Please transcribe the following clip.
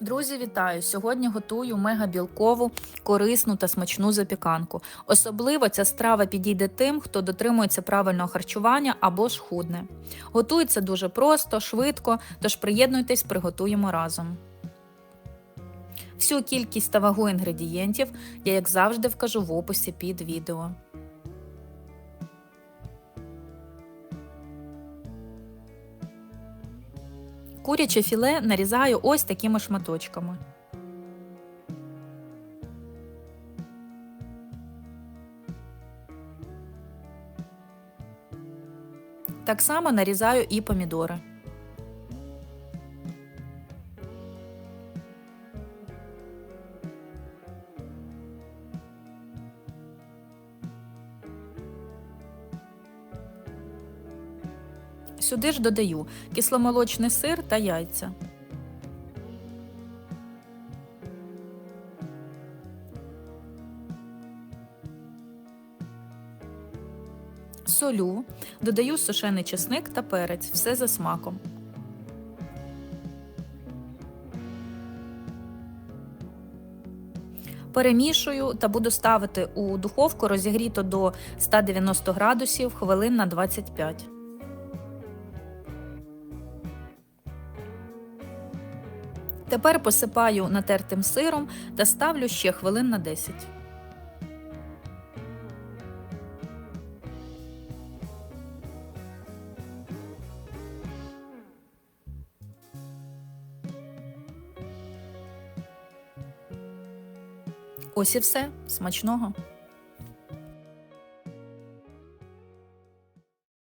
Друзі, вітаю! Сьогодні готую мегабілкову, корисну та смачну запіканку. Особливо ця страва підійде тим, хто дотримується правильного харчування або ж худне. Готується дуже просто, швидко, тож приєднуйтесь, приготуємо разом. Всю кількість та вагу інгредієнтів я, як завжди, вкажу в описі під відео. Куряче філе нарізаю ось такими шматочками. Так само нарізаю і помідори. Сюди ж додаю кисломолочний сир та яйця. Солю, додаю сушений чесник та перець, все за смаком. Перемішую та буду ставити у духовку розігріто до 190 градусів хвилин на 25. Тепер посипаю натертим сиром та ставлю ще хвилин на 10. Ось і все. Смачного!